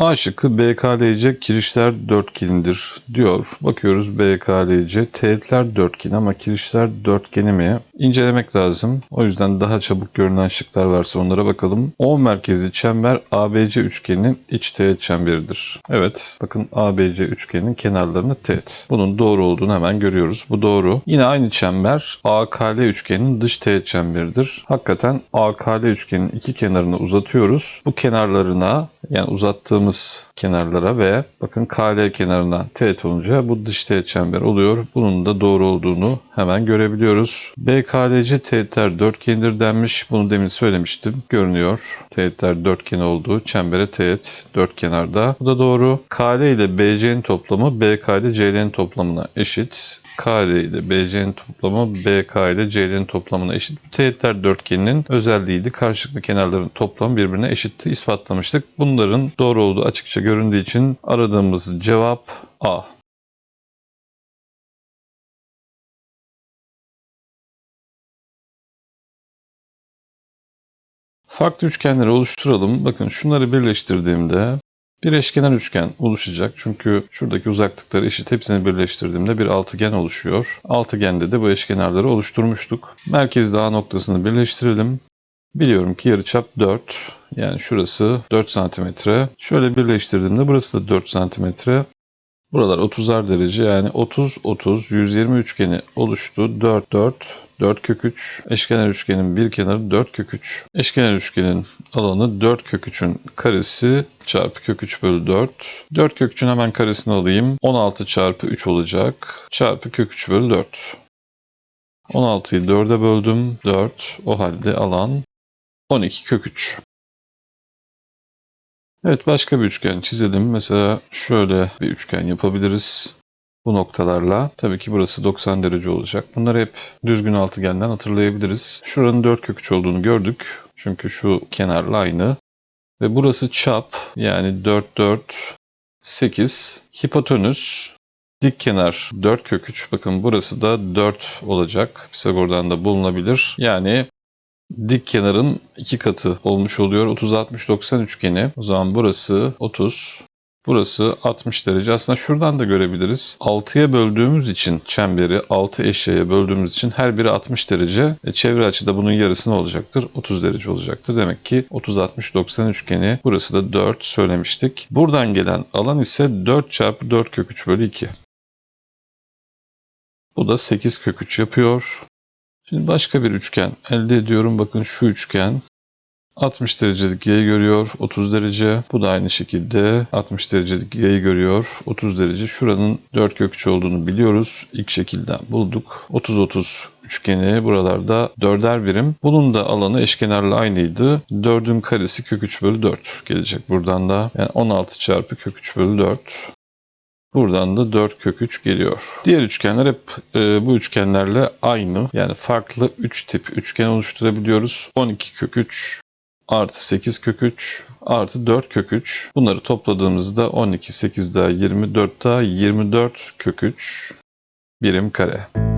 A şıkkı BKLC kirişler dörtgenidir diyor. Bakıyoruz BKLC teğetler dörtgeni ama kirişler dörtgeni mi? İncelemek lazım. O yüzden daha çabuk görünen şıklar varsa onlara bakalım. O merkezli çember ABC üçgeninin iç teğet çemberidir. Evet bakın ABC üçgeninin kenarlarını teğet. Bunun doğru olduğunu hemen görüyoruz. Bu doğru. Yine aynı çember AKL üçgeninin dış teğet çemberidir. Hakikaten AKL üçgenin iki kenarını uzatıyoruz. Bu kenarlarına yani uzattığımız yalnız kenarlara ve bakın KL kenarına teğet olunca bu dış teğet çember oluyor. Bunun da doğru olduğunu hemen görebiliyoruz. BKLC teğetler dörtgenidir denmiş. Bunu demin söylemiştim. Görünüyor. Teğetler dörtgen olduğu çembere teğet dört kenarda. Bu da doğru. KL ile BC'nin toplamı BK ile CL'nin toplamına eşit. KL ile BC'nin toplamı BK ile CL'nin toplamına eşit. Teğetler dörtgeninin özelliğiydi. Karşılıklı kenarların toplamı birbirine eşitti. ispatlamıştık. Bunların doğru olduğu açıkça göründüğü için aradığımız cevap A. Farklı üçgenleri oluşturalım. Bakın şunları birleştirdiğimde bir eşkenar üçgen oluşacak. Çünkü şuradaki uzaklıkları eşit. Hepsini birleştirdiğimde bir altıgen oluşuyor. Altıgende de bu eşkenarları oluşturmuştuk. Merkezde A noktasını birleştirelim. Biliyorum ki yarıçap 4. Yani şurası 4 santimetre. Şöyle birleştirdiğimde burası da 4 santimetre. Buralar 30'ar derece yani 30 30 120 üçgeni oluştu. 4 4 4 kök 3. Eşkenar üçgenin bir kenarı 4 kök 3. Eşkenar üçgenin alanı 4 kök 3'ün karesi çarpı kök 3 bölü 4. 4 kök 3'ün hemen karesini alayım. 16 çarpı 3 olacak. Çarpı kök 3 bölü 4. 16'yı 4'e böldüm. 4. O halde alan 12 kök 3. Evet başka bir üçgen çizelim. Mesela şöyle bir üçgen yapabiliriz. Bu noktalarla. Tabii ki burası 90 derece olacak. Bunları hep düzgün altıgenden hatırlayabiliriz. Şuranın 4 kök 3 olduğunu gördük. Çünkü şu kenarla aynı. Ve burası çap yani 4 4 8 hipotenüs dik kenar 4 kök 3 bakın burası da 4 olacak. Pisagor'dan da bulunabilir. Yani dik kenarın iki katı olmuş oluyor. 30 60 90 üçgeni. O zaman burası 30 Burası 60 derece. Aslında şuradan da görebiliriz. 6'ya böldüğümüz için çemberi 6 eşyaya böldüğümüz için her biri 60 derece. E, çevre açıda bunun yarısı ne olacaktır? 30 derece olacaktır. Demek ki 30 60 90 üçgeni burası da 4 söylemiştik. Buradan gelen alan ise 4 çarpı 4 kök 3 bölü 2. Bu da 8 kök 3 yapıyor. Şimdi başka bir üçgen elde ediyorum. Bakın şu üçgen 60 derecelik yayı görüyor 30 derece. Bu da aynı şekilde 60 derecelik yayı görüyor 30 derece. Şuranın 4 kök 3 olduğunu biliyoruz. İlk şekilden bulduk. 30-30 üçgeni buralarda dörder birim. Bunun da alanı eşkenarla aynıydı. 4'ün karesi kök 3 bölü 4 gelecek buradan da. Yani 16 çarpı kök 3 bölü 4. Buradan da 4 kök 3 geliyor. Diğer üçgenler hep e, bu üçgenlerle aynı. Yani farklı 3 tip üçgen oluşturabiliyoruz. 12 kök 3 artı 8 kök 3 artı 4 kök 3. Bunları topladığımızda 12, 8 daha 24 daha 24 kök 3 birim kare.